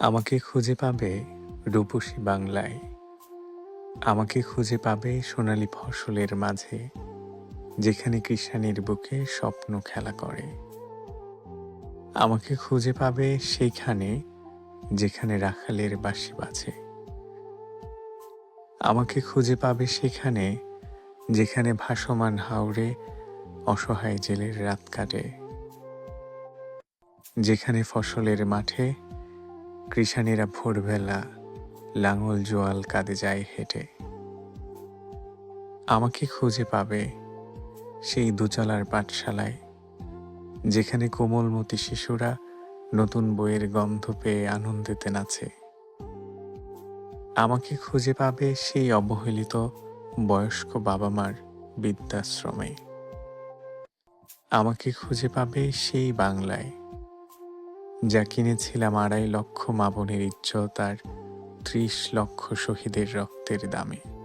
আমাকে খুঁজে পাবে রূপসী বাংলায়। আমাকে খুঁজে পাবে সোনালি ফসলের মাঝে, যেখানে কৃষাণীর বুকে স্বপ্ন খেলা করে। আমাকে খুঁজে পাবে সেইখানে, যেখানে রাখালের বাসি বাজে। আমাকে খুঁজে পাবে সেখানে, যেখানে ভাসমান হাওড়ে অসহায় জেলের রাত কাটে। যেখানে ফসলের মাঠে কৃষাণীরা ভোরবেলা লাঙল জোয়াল কাঁদে যায় হেঁটে। আমাকে খুঁজে পাবে সেই দোচালার পাঠশালায়, যেখানে কোমলমতি শিশুরা নতুন বইয়ের গন্ধ পেয়ে আনন্দেতে নাচে। আমাকে খুঁজে পাবে সেই অবহেলিত বয়স্ক বাবা মার বৃদ্ধাশ্রমে। আমাকে খুঁজে পাবে সেই বাংলায় যা কিনেছিলাম আড়াই লক্ষ মা বোনের ত্রিশ লক্ষ শহীদের রক্তের দামে।